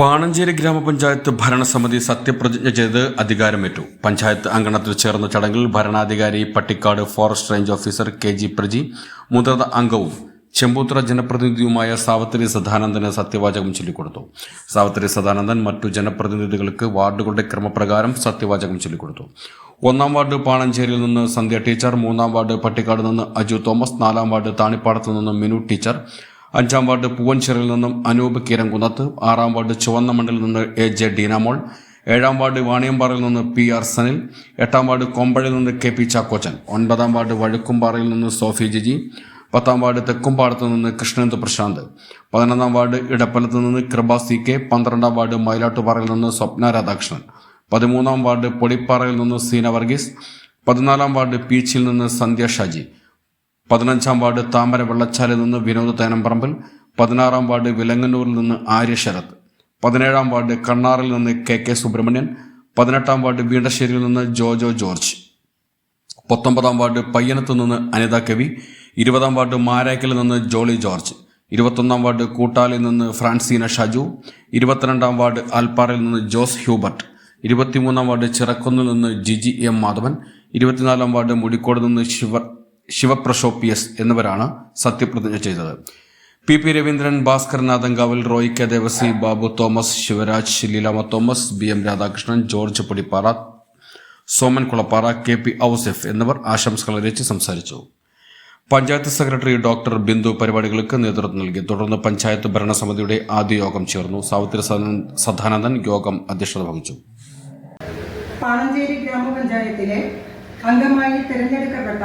പാണഞ്ചേരി ഗ്രാമപഞ്ചായത്ത് ഭരണസമിതി സത്യപ്രതിജ്ഞ ചെയ്ത് അധികാരമേറ്റു. പഞ്ചായത്ത് അങ്കണത്തിൽ ചേർന്ന ചടങ്ങിൽ ഭരണാധികാരി Pattikkad forest range officer K G Praji മുതിർന്ന അംഗവും ചെമ്പൂത്ര ജനപ്രതിനിധിയുമായ സാവത്രി സദാനന്ദന് സത്യവാചകം ചൊല്ലിക്കൊടുത്തു. സാവത്രി സദാനന്ദൻ മറ്റു ജനപ്രതിനിധികൾക്ക് വാർഡുകളുടെ ക്രമപ്രകാരം സത്യവാചകം ചൊല്ലിക്കൊടുത്തു. ഒന്നാം വാർഡ് പാണഞ്ചേരിയിൽ നിന്ന് സന്ധ്യ ടീച്ചർ മൂന്നാം വാർഡ് പട്ടിക്കാട് നിന്ന് അജു തോമസ് നാലാം വാർഡ് താണിപ്പാടത്ത് നിന്ന് മിനു ടീച്ചർ അഞ്ചാം വാർഡ് പൂവൻചിറയിൽ നിന്നും അനൂപ് കീരംകുന്നത്ത് ആറാം വാർഡ് ചുവന്ന മണ്ണിൽ നിന്ന് എ ജെ ഡീനാമോൾ ഏഴാം വാർഡ് വാണിയമ്പാറയിൽ നിന്ന് പി ആർ സനിൽ എട്ടാം വാർഡ് കൊമ്പഴയിൽ നിന്ന് കെ പി ചാക്കോച്ചൻ ഒൻപതാം വാർഡ് വഴുക്കുംപാറയിൽ നിന്ന് സോഫി ജിജി പത്താം വാർഡ് തെക്കുംപാടത്ത് നിന്ന് കൃഷ്ണന്ത് പ്രശാന്ത് പതിനൊന്നാം വാർഡ് ഇടപ്പലത്ത് നിന്ന് കൃപ സി കെ പന്ത്രണ്ടാം വാർഡ് മയിലാട്ടുപാറയിൽ നിന്ന് സ്വപ്ന രാധാകൃഷ്ണൻ പതിമൂന്നാം വാർഡ് പൊടിപ്പാറയിൽ നിന്ന് സീന വർഗീസ് പതിനാലാം വാർഡ് പീച്ചിൽ നിന്ന് സന്ധ്യ ഷാജി പതിനഞ്ചാം വാർഡ് താമര വെള്ളച്ചാലിൽ നിന്ന് വിനോദ് തേനംപറമ്പിൽ പതിനാറാം വാർഡ് വിലങ്ങന്നൂരിൽ നിന്ന് ആര്യ ശരത് പതിനേഴാം വാർഡ് കണ്ണാറിൽ നിന്ന് കെ കെ സുബ്രഹ്മണ്യൻ പതിനെട്ടാം വാർഡ് വീണ്ടശ്ശേരിയിൽ നിന്ന് ജോജോ ജോർജ് പത്തൊമ്പതാം വാർഡ് പയ്യനത്ത് നിന്ന് അനിത കവി ഇരുപതാം വാർഡ് മാരാക്കിൽ നിന്ന് ജോളി ജോർജ് ഇരുപത്തൊന്നാം വാർഡ് കൂട്ടാലിൽ നിന്ന് ഫ്രാൻസീന ഷാജു ഇരുപത്തിരണ്ടാം വാർഡ് ആൽപ്പാറയിൽ നിന്ന് ജോസ് ഹ്യൂബർട്ട് ഇരുപത്തിമൂന്നാം വാർഡ് ചിറക്കുന്നിൽ നിന്ന് ജിജി എം മാധവൻ ഇരുപത്തിനാലാം വാർഡ് മുടിക്കോട് നിന്ന് ശിവ ശിവപ്രശോ പി എസ് എന്നിവരാണ് സത്യപ്രതിജ്ഞ ചെയ്തത്. P P Raveendran Bhaskar Adankaval Roy K Devassy Babu Thomas Sivaraj Leelamma Thomas B M Radhakrishnan George Podippara Soman Kulappara K P Ousaf എന്നിവർ ആശംസകൾ അറിയിച്ച് സംസാരിച്ചു. പഞ്ചായത്ത് സെക്രട്ടറി ഡോക്ടർ ബിന്ദു പരിപാടികൾക്ക് നേതൃത്വം നൽകി. തുടർന്ന് പഞ്ചായത്ത് ഭരണസമിതിയുടെ ആദ്യ യോഗം ചേർന്നു. സാവിത്രി സദാനന്ദൻ യോഗം അധ്യക്ഷത വഹിച്ചു. പാണഞ്ചേരി ഗ്രാമപഞ്ചായത്തിലെ അംഗമായി തിരഞ്ഞെടുക്കപ്പെട്ട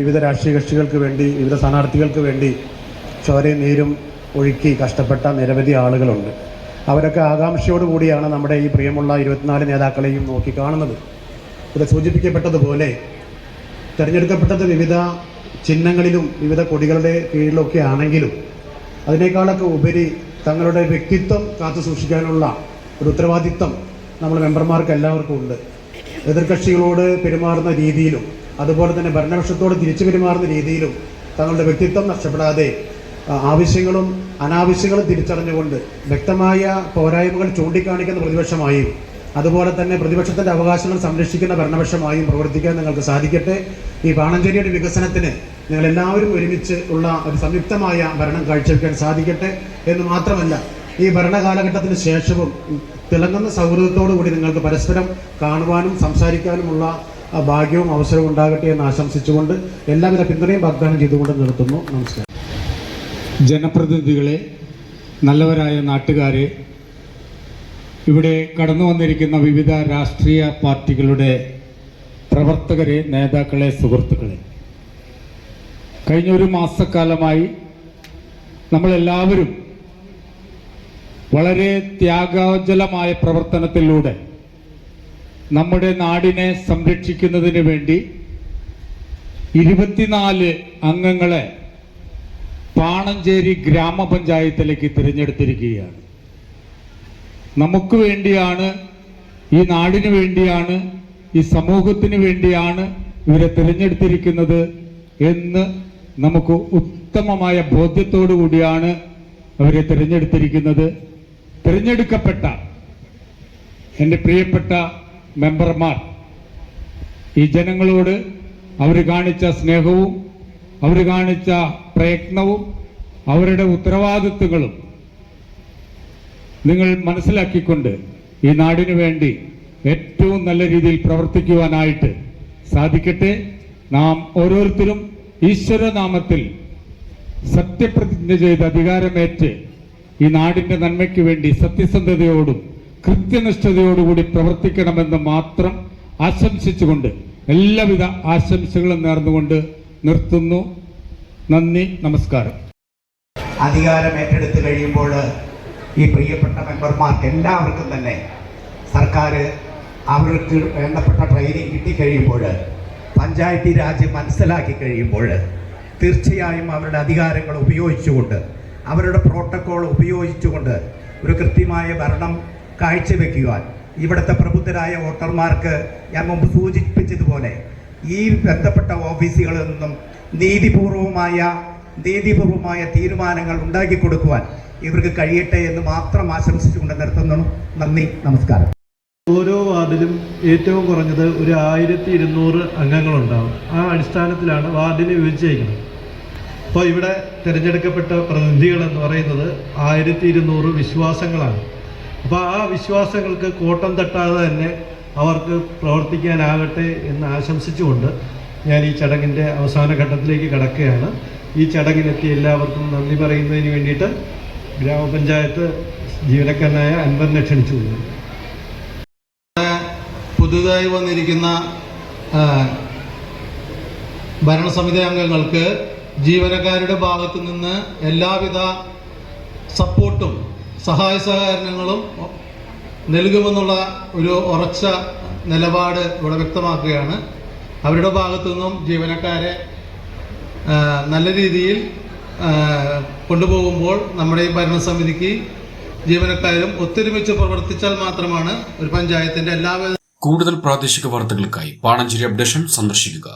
വിവിധ രാഷ്ട്രീയ കക്ഷികൾക്ക് വേണ്ടി വിവിധ സ്ഥാനാർത്ഥികൾക്ക് വേണ്ടി ചോരയും നീരും ഒഴുക്കി കഷ്ടപ്പെട്ട നിരവധി ആളുകളുണ്ട്. അവരൊക്കെ ആകാംക്ഷയോടുകൂടിയാണ് നമ്മുടെ ഈ പ്രിയമുള്ള ഇരുപത്തിനാല് നേതാക്കളെയും നോക്കി കാണുന്നത്. ഇവിടെ സൂചിപ്പിക്കപ്പെട്ടതുപോലെ തിരഞ്ഞെടുക്കപ്പെട്ടത് വിവിധ ചിഹ്നങ്ങളിലും വിവിധ കൊടികളുടെ കീഴിലൊക്കെ ആണെങ്കിലും അതിനേക്കാളൊക്കെ ഉപരി തങ്ങളുടെ വ്യക്തിത്വം കാത്തു സൂക്ഷിക്കാനുള്ള ഒരു ഉത്തരവാദിത്വം നമ്മൾ മെമ്പർമാർക്ക് എല്ലാവർക്കും ഉണ്ട്. എതിർകക്ഷികളോട് പെരുമാറുന്ന രീതിയിലും അതുപോലെ തന്നെ ഭരണപക്ഷത്തോട് തിരിച്ചു പെരുമാറുന്ന രീതിയിലും തങ്ങളുടെ വ്യക്തിത്വം നഷ്ടപ്പെടാതെ ആവശ്യങ്ങളും അനാവശ്യങ്ങളും തിരിച്ചറിഞ്ഞുകൊണ്ട് വ്യക്തമായ പോരായ്മകൾ ചൂണ്ടിക്കാണിക്കുന്ന പ്രതിപക്ഷമായും അതുപോലെ തന്നെ പ്രതിപക്ഷത്തിന്റെ അവകാശങ്ങൾ സംരക്ഷിക്കുന്ന ഭരണപക്ഷമായും പ്രവർത്തിക്കാൻ നിങ്ങൾക്ക് സാധിക്കട്ടെ. ഈ പാണഞ്ചേരിയുടെ വികസനത്തിന് നിങ്ങൾ എല്ലാവരും ഒരുമിച്ച് ഉള്ള ഒരു സംയുക്തമായ ഭരണം കാഴ്ചവെക്കാൻ സാധിക്കട്ടെ എന്ന് മാത്രമല്ല ഈ ഭരണകാലഘട്ടത്തിന് ശേഷവും തിളങ്ങുന്ന സൗഹൃദത്തോടു കൂടി നിങ്ങൾക്ക് പരസ്പരം കാണുവാനും സംസാരിക്കാനുമുള്ള ഭാഗ്യവും അവസരവും ഉണ്ടാകട്ടെ എന്ന് ആശംസിച്ചുകൊണ്ട് എല്ലാവിധ പിന്തുണയും വാഗ്ദാനം ചെയ്തുകൊണ്ട് നിർത്തുന്നു. നമസ്കാരം. ജനപ്രതിനിധികളെ നല്ലവരായ നാട്ടുകാരെ ഇവിടെ കടന്നു വന്നിരിക്കുന്ന വിവിധ രാഷ്ട്രീയ പാർട്ടികളുടെ പ്രവർത്തകരെ നേതാക്കളെ സുഹൃത്തുക്കളെ കഴിഞ്ഞ ഒരു മാസക്കാലമായി നമ്മളെല്ലാവരും വളരെ ത്യാഗോജ്വലമായ പ്രവർത്തനത്തിലൂടെ നമ്മുടെ നാടിനെ സംരക്ഷിക്കുന്നതിന് വേണ്ടി ഇരുപത്തിനാല് അംഗങ്ങളെ പാണഞ്ചേരി ഗ്രാമപഞ്ചായത്തിലേക്ക് തിരഞ്ഞെടുത്തിരിക്കുകയാണ്. നമുക്ക് വേണ്ടിയാണ് ഈ നാടിന് വേണ്ടിയാണ് ഈ സമൂഹത്തിന് വേണ്ടിയാണ് ഇവരെ തിരഞ്ഞെടുത്തിരിക്കുന്നത് എന്ന് നമുക്ക് ഉത്തമമായ ബോധ്യത്തോടു കൂടിയാണ് അവരെ തിരഞ്ഞെടുത്തിരിക്കുന്നത്. തിരഞ്ഞെടുക്കപ്പെട്ട എന്റെ പ്രിയപ്പെട്ട മെമ്പർമാർ. ഈ ജനങ്ങളോട് അവർ കാണിച്ച സ്നേഹവും അവർ കാണിച്ച പ്രയത്നവും അവരുടെ ഉത്തരവാദിത്വങ്ങളും നിങ്ങൾ മനസ്സിലാക്കിക്കൊണ്ട് ഈ നാടിനു വേണ്ടി ഏറ്റവും നല്ല രീതിയിൽ പ്രവർത്തിക്കുവാനായിട്ട് സാധിക്കട്ടെ. നാം ഓരോരുത്തരും ഈശ്വരനാമത്തിൽ സത്യപ്രതിജ്ഞ ചെയ്ത് അധികാരമേറ്റ് ഈ നാടിന്റെ നന്മയ്ക്ക് വേണ്ടി സത്യസന്ധതയോടും കൃത്യനിഷ്ഠതയോടുകൂടി പ്രവർത്തിക്കണമെന്ന് മാത്രം ആശംസിച്ചുകൊണ്ട് എല്ലാവിധ ആശംസകളും നേർന്നുകൊണ്ട് നിർത്തുന്നു. നന്ദി നമസ്കാരം. അധികാരം ഏറ്റെടുത്ത് കഴിയുമ്പോൾ ഈ പ്രിയപ്പെട്ട മെമ്പർമാർക്ക് എല്ലാവർക്കും തന്നെ സർക്കാർ അവർക്ക് വേണ്ടപ്പെട്ട ട്രെയിനിങ് കിട്ടിക്കഴിയുമ്പോൾ പഞ്ചായത്തി രാജ് മനസ്സിലാക്കി കഴിയുമ്പോൾ തീർച്ചയായും അവരുടെ അധികാരങ്ങൾ ഉപയോഗിച്ചുകൊണ്ട് അവരുടെ പ്രോട്ടോക്കോൾ ഉപയോഗിച്ചുകൊണ്ട് ഒരു കൃത്യമായ ഭരണം കാഴ്ചവെക്കുവാൻ. ഇവിടുത്തെ പ്രബുദ്ധരായ വോട്ടർമാർക്ക് ഞാൻ മുമ്പ് സൂചിപ്പിച്ചതുപോലെ ഈ ബന്ധപ്പെട്ട ഓഫീസുകളിൽ നിന്നും നീതിപൂർവമായ നീതിപൂർവമായ തീരുമാനങ്ങൾ ഉണ്ടാക്കി കൊടുക്കുവാൻ ഇവർക്ക് കഴിയട്ടെ എന്ന് മാത്രം ആശംസിച്ചുകൊണ്ട് നിർത്തുന്നു. നന്ദി നമസ്കാരം. ഓരോ വാർഡിലും ഏറ്റവും കുറഞ്ഞത് ഒരു ആയിരത്തി ഇരുന്നൂറ് അംഗങ്ങളുണ്ടാവും. ആ അടിസ്ഥാനത്തിലാണ് വാർഡിനെ വിഭജിച്ചിരിക്കുന്നത് അപ്പോൾ ഇവിടെ തിരഞ്ഞെടുക്കപ്പെട്ട പ്രതിനിധികൾ എന്ന് പറയുന്നത് ആയിരത്തി ഇരുന്നൂറ് വിശ്വാസങ്ങളാണ്. അപ്പോൾ ആ വിശ്വാസങ്ങൾക്ക് കോട്ടം തട്ടാതെ തന്നെ അവർക്ക് പ്രവർത്തിക്കാനാകട്ടെ എന്ന് ആശംസിച്ചുകൊണ്ട് ഞാൻ ഈ ചടങ്ങിന്റെ അവസാന ഘട്ടത്തിലേക്ക് കടക്കുകയാണ്. ഈ ചടങ്ങിനെത്തി എല്ലാവർക്കും നന്ദി പറയുന്നതിന് വേണ്ടിയിട്ട് ഗ്രാമപഞ്ചായത്ത് ജീവനക്കാരനായ അൻവറിനെ ക്ഷണിച്ചു പുതുതായി വന്നിരിക്കുന്ന ഭരണസമിതി അംഗങ്ങൾക്ക് ജീവനക്കാരുടെ ഭാഗത്തു നിന്ന് എല്ലാവിധ സപ്പോർട്ടും സഹായ സഹകരണങ്ങളും നൽകുമെന്നുള്ള ഒരു ഉറച്ച നിലപാട് ഇവിടെ വ്യക്തമാക്കുകയാണ്. അവരുടെ ഭാഗത്തു നിന്നും ജീവനക്കാരെ നല്ല രീതിയിൽ കൊണ്ടുപോകുമ്പോൾ നമ്മുടെ ഈ ഭരണസമിതിക്ക് ജീവനക്കാരും ഒത്തൊരുമിച്ച് പ്രവർത്തിച്ചാൽ മാത്രമാണ് ഒരു പഞ്ചായത്തിന്റെ എല്ലാവിധ കൂടുതൽ പ്രാദേശിക വാർത്തകൾക്കായി പാണഞ്ചേരി അപ്ഡേഷൻ സന്ദർശിക്കുക.